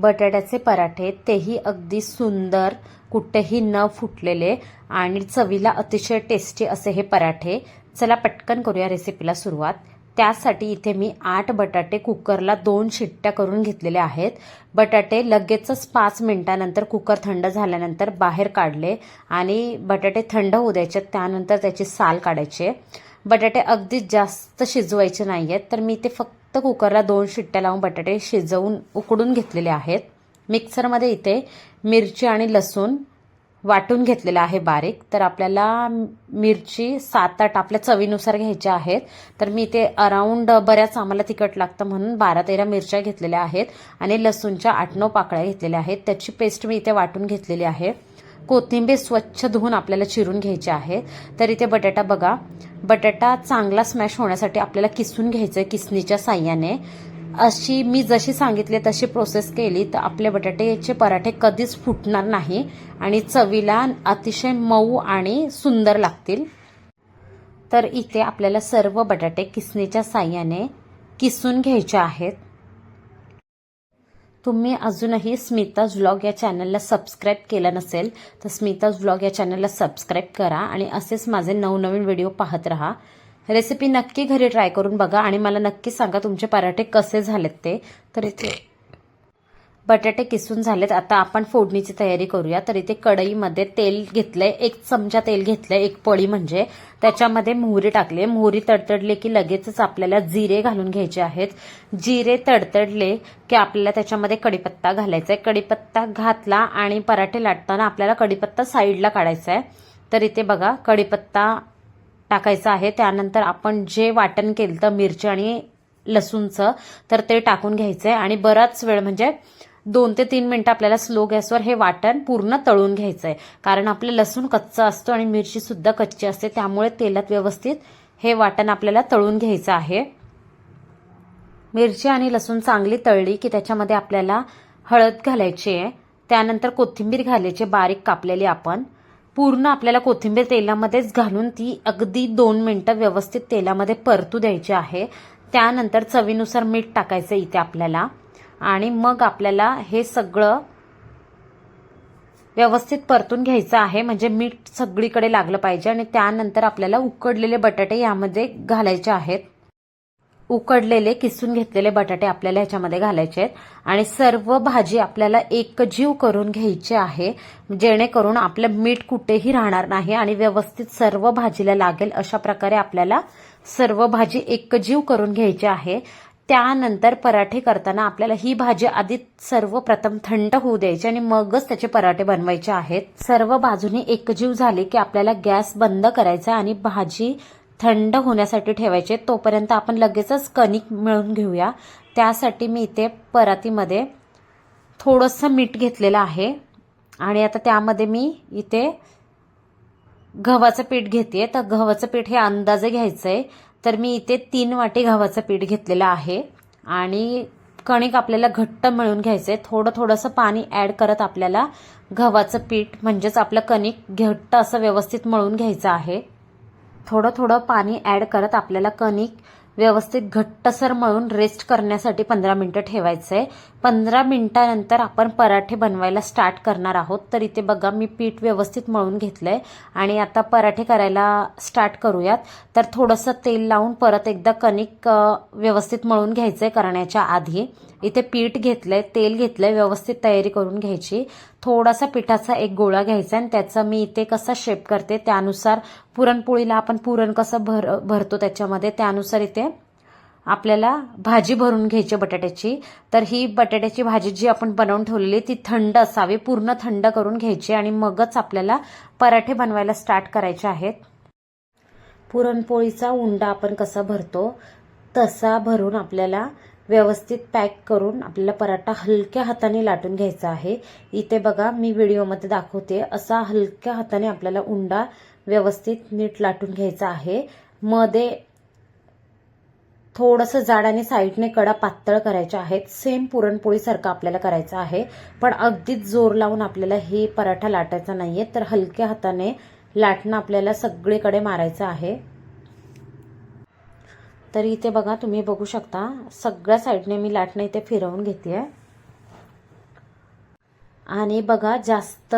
बटाट्याचे पराठे तेही अगदी सुंदर कुठेही न फुटलेले आणि चवीला अतिशय टेस्टी असे हे पराठे. चला पटकन करूया रेसिपीला सुरुवात. त्यासाठी इथे मी आठ बटाटे कुकरला दोन शिट्ट्या करून घेतलेले आहेत. बटाटे लगेचच पाच मिनटानंतर कुकर थंड झाल्यानंतर बाहेर काढले आणि बटाटे थंड होऊ द्यायचे त्यानंतर त्याची साल काढायचे. बटाटे अगदी जास्त शिजवायचे नाही आहेत तर मी ते फक्त तर कुकरला दोन शिट्ट्या लावून बटाटे शिजवून उकडून घेतलेले आहेत. मिक्सरमध्ये इथे मिरची आणि लसूण वाटून घेतलेलं आहे बारीक. तर आपल्याला मिरची सात आठ आपल्या चवीनुसार घ्यायच्या आहेत. तर मी इथे अराऊंड बऱ्याच आम्हाला तिखट लागतं म्हणून बारा तेरा मिरच्या घेतलेल्या आहेत आणि लसूणच्या आठ नऊ पाकळ्या घेतलेल्या आहेत. त्याची पेस्ट मी इथे वाटून घेतलेली आहे. कोथिंबीर स्वच्छ धुवून आपल्याला चिरून घ्यायची आहे. तर इथे बटाटा बघा. बटाटा चांगला स्मॅश होण्यासाठी आपल्याला किसून घ्यायचं आहे किसणीच्या साह्याने. अशी मी जशी सांगितली तशी प्रोसेस केली तर आपले बटाट्याचे पराठे कधीच फुटणार नाही आणि चवीला अतिशय मऊ आणि सुंदर लागतील. तर इथे आपल्याला सर्व बटाटे किसणीच्या साह्याने किसून घ्यायचे आहेत. तुम्ही अजूनही स्मिताज व्लॉग या चॅनलला सबस्क्राईब केलं नसेल तर स्मिताज व्लॉग या चॅनलला सबस्क्राईब करा आणि असेच माझे नवनवीन व्हिडिओ पाहत राहा. रेसिपी नक्की घरी ट्राय करून बघा आणि मला नक्की सांगा तुमचे पराठे कसे झालेत ते. तर इथे बटाटे किसून झालेत. आता आपण फोडणीची तयारी करूया. तर इथे कढईमध्ये तेल घेतलंय. एक चमचा तेल घेतलंय. एक पळी म्हणजे. त्याच्यामध्ये मोहरी टाकले मोहरी तडतडले की लगेचच आपल्याला जिरे घालून घ्यायचे आहेत. जिरे तडतडले की आपल्याला त्याच्यामध्ये कढीपत्ता घालायचा आहे कढीपत्ता घातला आणि पराठे लाटताना आपल्याला कढीपत्ता साईडला काढायचा आहे तर इथे बघा कडीपत्ता टाकायचा आहे. त्यानंतर आपण जे वाटण केलं तर मिरची आणि लसूणचं तर ते टाकून घ्यायचं आहे आणि बराच वेळ म्हणजे दोन ते तीन मिनिटं आपल्याला स्लो गॅसवर हे वाटण पूर्ण तळून घ्यायचं आहे कारण आपलं लसूण कच्चं असतो आणि मिरची सुद्धा कच्ची असते त्यामुळे तेलात व्यवस्थित हे वाटण आपल्याला तळून घ्यायचं आहे. मिरची आणि लसूण चांगली तळली की त्याच्यामध्ये आपल्याला हळद घालायची आहे. त्यानंतर कोथिंबीर घालायची बारीक कापलेली आपण. पूर्ण आपल्याला कोथिंबीर तेलामध्येच घालून ती अगदी दोन मिनटं व्यवस्थित तेलामध्ये परतू द्यायची आहे. त्यानंतर चवीनुसार मीठ टाकायचं इथे आपल्याला. आणि मग आपल्याला हे सगळं व्यवस्थित परतून घ्यायचं आहे. म्हणजे मीठ सगळीकडे लागलं पाहिजे आणि त्यानंतर आपल्याला उकडलेले बटाटे यामध्ये घालायचे आहेत. उकडलेले किसून घेतलेले बटाटे आपल्याला ह्याच्यामध्ये घालायचे आहेत. आणि सर्व भाजी आपल्याला एकजीव करून घ्यायची आहे. जेणेकरून आपलं मीठ कुठेही राहणार नाही आणि व्यवस्थित सर्व भाजीला लागेल अशा प्रकारे आपल्याला सर्व भाजी एकजीव करून घ्यायची आहे. त्यानंतर पराठे करताना आपल्याला ही भाजी आधी सर्वप्रथम थंड होऊ द्यायची आणि मगच त्याचे पराठे बनवायचे आहेत. सर्व बाजूने एकजीव झाले की आपल्याला गॅस बंद करायचा आणि भाजी थंड होण्यासाठी ठेवायचे. तोपर्यंत आपण लगेचच कणिक मिळून घेऊया. त्यासाठी मी इथे परातीमध्ये थोडंसं मीठ घेतलेलं आहे. आणि आता त्यामध्ये मी इथे गव्हाचं पीठ घेते तर गव्हाचं पीठ हे अंदाजे घ्यायचं आहे तर मी इथे तीन वाटी गव्हाचं पीठ घेतलेलं आहे. आणि कणिक आपल्याला घट्ट मिळून घ्यायचं आहे थोडं थोडंसं पाणी ॲड करत आपल्याला गव्हाचं पीठ म्हणजेच आपलं कणिक घट्ट असं व्यवस्थित मळून घ्यायचं आहे. थोडं थोडं पाणी ॲड करत आपल्याला कणिक व्यवस्थित घट्टसर मळून रेस्ट करण्यासाठी पंधरा मिनटं ठेवायचं आहे पंधरा मिनिटानंतर आपण पराठे बनवायला स्टार्ट करणार आहोत. तर इथे बघा मी पीठ व्यवस्थित मळून घेतलं आहे आणि आता पराठे करायला स्टार्ट करूयात. तर थोडंसं तेल लावून परत एकदा कणिक व्यवस्थित मळून घ्यायचं आहे करण्याच्या आधी. इथे पीठ घेतलंय तेल घेतलंय व्यवस्थित तयारी करून घ्यायची. थोडासा पिठाचा एक गोळा घ्यायचा आणि त्याचा मी इथे कसा शेप करते त्यानुसार पुरणपोळीला आपण पुरण कसं भर भरतो त्याच्यामध्ये त्यानुसार इथे आपल्याला भाजी भरून घ्यायची बटाट्याची. तर ही बटाट्याची भाजी जी आपण बनवून ठेवलेली ती थंड असावी पूर्ण थंड करून घ्यायची आणि मगच आपल्याला पराठे बनवायला स्टार्ट करायचे आहेत. पुरणपोळीचा उंडा आपण कसा भरतो तसा भरून आपल्याला व्यवस्थित पॅक करून आपल्याला पराठा हलक्या हाताने लाटून घ्यायचा आहे. इथे बघा मी व्हिडिओमध्ये दाखवते. असा हलक्या हाताने आपल्याला उंडा व्यवस्थित नीट लाटून घ्यायचा आहे. मध्ये थोडंसं जाड आणि साईडने कडा पातळ करायच्या आहेत. सेम पुरणपोळीसारखं आपल्याला करायचं आहे. पण अगदीच जोर लावून आपल्याला हे पराठा लाटायचा नाहीये तर हलक्या हाताने लाटणं आपल्याला सगळीकडे मारायचं आहे. तर इथे बघा तुम्ही बघू शकता सगळ्या साईडने मी लाटणं इथे फिरवून घेते आहे आणि बघा जास्त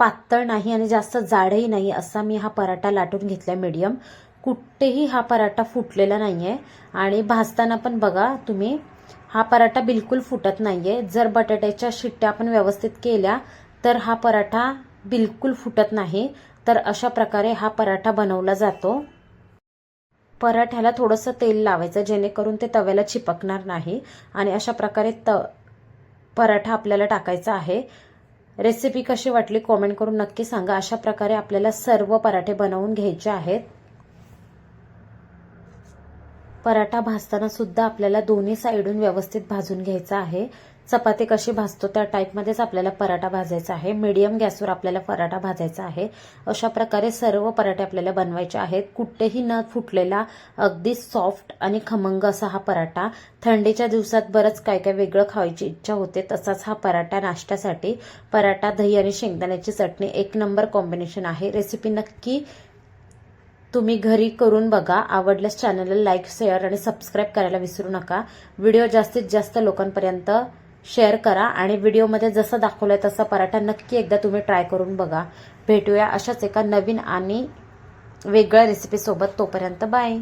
पातळ नाही आणि जास्त जाडही नाही असा मी हा पराठा लाटून घेतला मीडियम कुठेही हा पराठा फुटलेला नाही आहे आणि भाजताना पण बघा तुम्ही हा पराठा बिलकुल फुटत नाही आहे जर बटाट्याच्या शिट्ट्या आपण व्यवस्थित केल्या तर हा पराठा बिलकुल फुटत नाही. तर अशा प्रकारे हा पराठा बनवला जातो. पराठ्याला थोडंसं तेल लावायचं जेणेकरून ते तव्याला चिपकणार नाही. आणि अशा प्रकारे त पराठा आपल्याला टाकायचा आहे. रेसिपी कशी वाटली कॉमेंट करून नक्की सांगा. अशा प्रकारे आपल्याला सर्व पराठे बनवून घ्यायचे आहेत. पराठा भाजताना सुद्धा आपल्याला दोन्ही साईडून व्यवस्थित भाजून घ्यायचा आहे. चपाती कशी भाजतो त्या टाईपमध्येच आपल्याला पराठा भाजायचा आहे. मीडियम गॅसवर आपल्याला पराठा भाजायचा आहे. अशा प्रकारे सर्व पराठे आपल्याला बनवायचे आहेत. कुठेही न फुटलेला अगदी सॉफ्ट आणि खमंग असा हा पराठा. थंडीच्या दिवसात बरंच काय काय वेगळं खावायची इच्छा होते तसाच हा पराठा नाश्त्यासाठी. पराठा दही आणि शेंगदाण्याची चटणी एक नंबर कॉम्बिनेशन आहे. रेसिपी नक्की तुम्ही घरी करून बघा. आवडल्यास चॅनलला लाईक शेअर आणि सबस्क्राईब करायला विसरू नका. व्हिडिओ जास्तीत जास्त लोकांपर्यंत शेअर करा आणि व्हिडिओमध्ये जसं दाखवलंय तसा पराठा नक्की एकदा तुम्ही ट्राय करून बघा. भेटूया अशाच एका नवीन आणि वेगळ्या रेसिपीसोबत तोपर्यंत बाय